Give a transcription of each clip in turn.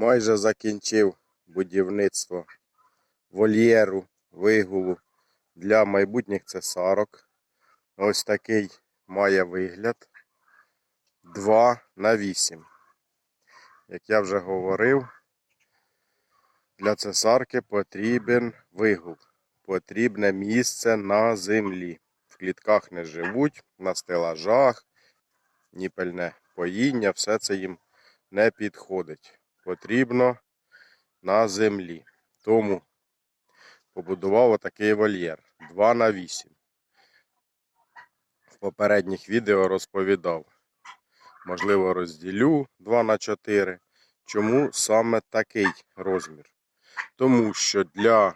майже закінчив будівництво вольєру, вигулу для майбутніх цесарок. Ось такий має вигляд 2 на 8. Як я вже говорив, для цесарки потрібен вигул, потрібне місце на землі. В клітках не живуть, на стелажах, ніпельне поїння, все це їм не підходить. Потрібно на землі. Тому побудував отакий вольєр 2 на 8. В попередніх відео розповідав. Можливо, розділю 2 на 4. Чому саме такий розмір? Тому що для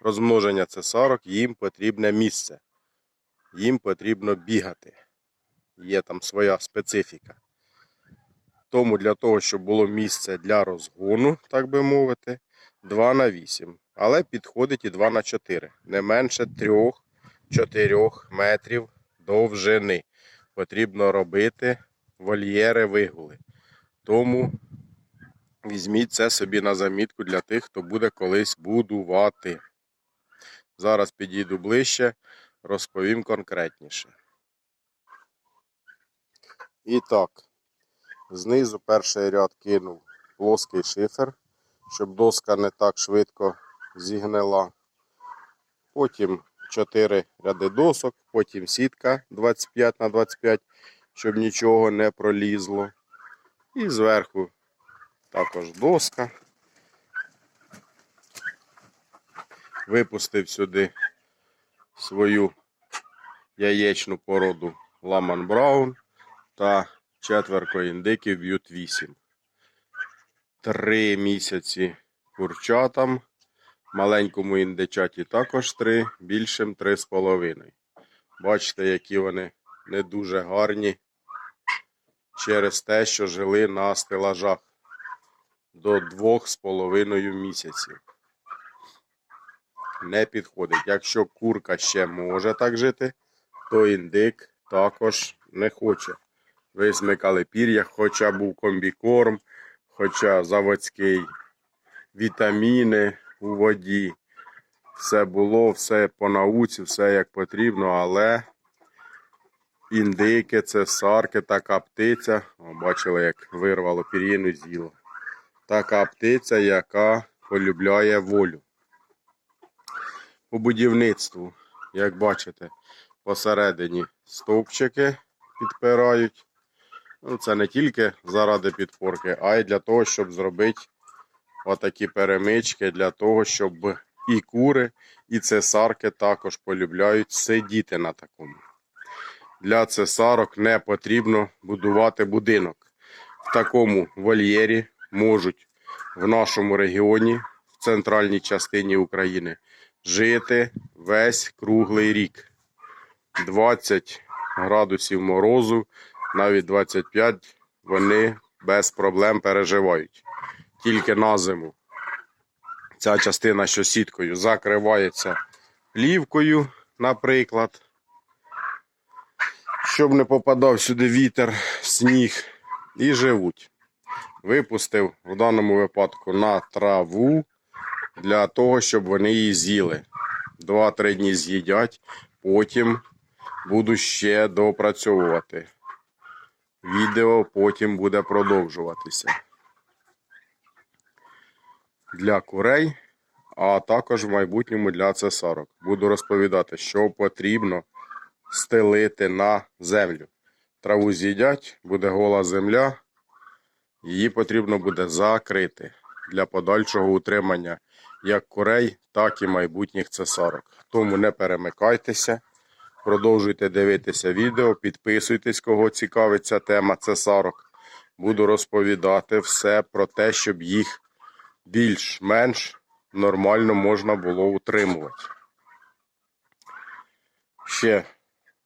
розмноження цесарок їм потрібне місце. Їм потрібно бігати. Є там своя специфіка. Тому для того, щоб було місце для розгону, так би мовити, 2 на 8. Але підходить і 2 на 4. Не менше 3-4 метрів довжини. Потрібно робити вольєри вигули. Тому візьміть це собі на замітку для тих, хто буде колись будувати. Зараз підійду ближче, розповім конкретніше. І так, знизу перший ряд кинув плоский шифер, щоб доска не так швидко зігнила. Потім 4 ряди досок, потім сітка 25 на 25, щоб нічого не пролізло. І зверху також доска. Випустив сюди свою яєчну породу Ламан Браун та четверко індиків б'ют 8. Три місяці курчатам, маленькому індичаті також три, більшим три з половиною. Бачите, які вони не дуже гарні через те, що жили на стелажах до двох з половиною місяців. Не підходить. Якщо курка ще може так жити, то індик також не хоче. Висмикали пір'я, хоча був комбікорм, хоча заводський вітаміни у воді. Все було, все по науці, все як потрібно, але індики, цесарки, така птиця. О, бачили, як вирвало пір'їну з'їло. Така птиця, яка полюбляє волю. По будівництву, як бачите, посередині стовпчики підпирають. Ну, це не тільки заради підпорки, а й для того, щоб зробити отакі перемички, для того, щоб і кури, і цесарки також полюбляють сидіти на такому. Для цесарок не потрібно будувати будинок. В такому вольєрі можуть в нашому регіоні, в центральній частині України, жити весь круглий рік. 20 градусів морозу, навіть 25 вони без проблем переживають. Тільки на зиму ця частина, що сіткою, закривається плівкою, наприклад, щоб не попадав сюди вітер, сніг, і живуть. Випустив в даному випадку на траву для того, щоб вони її з'їли. 2-3 дні з'їдять, потім буду ще доопрацьовувати. Відео потім буде продовжуватися. Для курей, а також в майбутньому для цесарок. Буду розповідати, що потрібно стелити на землю. Траву з'їдять, буде гола земля. Її потрібно буде закрити для подальшого утримання як курей, так і майбутніх цесарок. Тому не перемикайтеся, продовжуйте дивитися відео, підписуйтесь, кого цікавить ця тема цесарок. Буду розповідати все про те, щоб їх більш-менш нормально можна було утримувати. Ще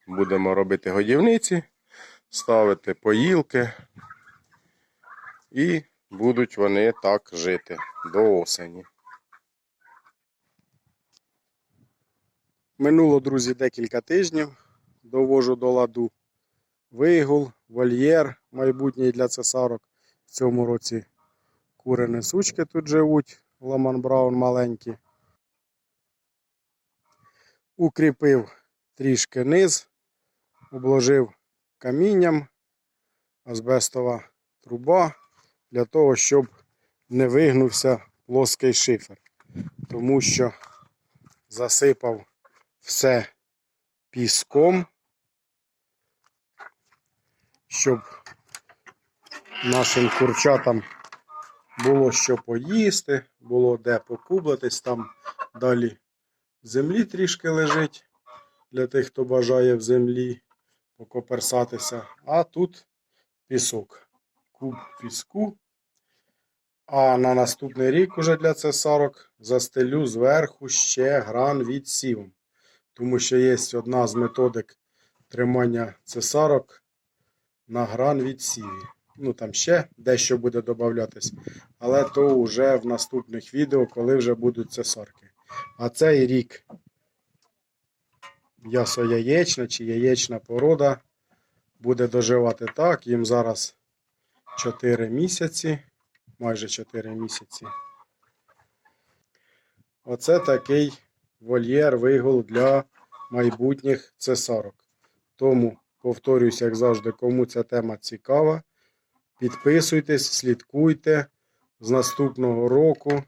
будемо робити годівниці, ставити поїлки. І будуть вони так жити до осені. Минуло, друзі, декілька тижнів. Довожу до ладу вигул, вольєр майбутній для цесарок. В цьому році Кури несучки тут живуть, Ламан Браун маленькі. Укріпив трішки низ, обложив камінням, азбестова труба для того, щоб не вигнувся плоский шифер. Тому що засипав все піском, щоб нашим курчатам було що поїсти, було де покублатись, там далі землі трішки лежить для тих, хто бажає в землі покоперсатися. А тут пісок. Куб піску. А на наступний рік уже для цесарок застелю зверху ще гран відсівом. Тому що є одна з методик тримання цесарок на гран відсіві. Ну там ще дещо буде додатись, але то вже в наступних відео, коли вже будуть цесарки. А цей рік м'ясо яєчна чи яєчна порода буде доживати так. Їм зараз 4 місяці, майже 4 місяці. Оце такий вольєр вигул для майбутніх цесарок. Тому, повторюсь, як завжди, кому ця тема цікава, підписуйтесь, слідкуйте. З наступного року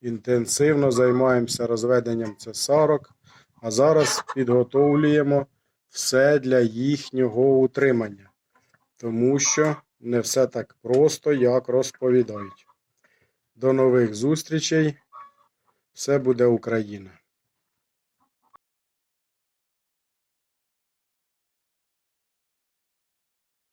інтенсивно займаємося розведенням цесарок, а зараз підготовлюємо все для їхнього утримання. Тому що не все так просто, як розповідають. До нових зустрічей! Все буде Україна!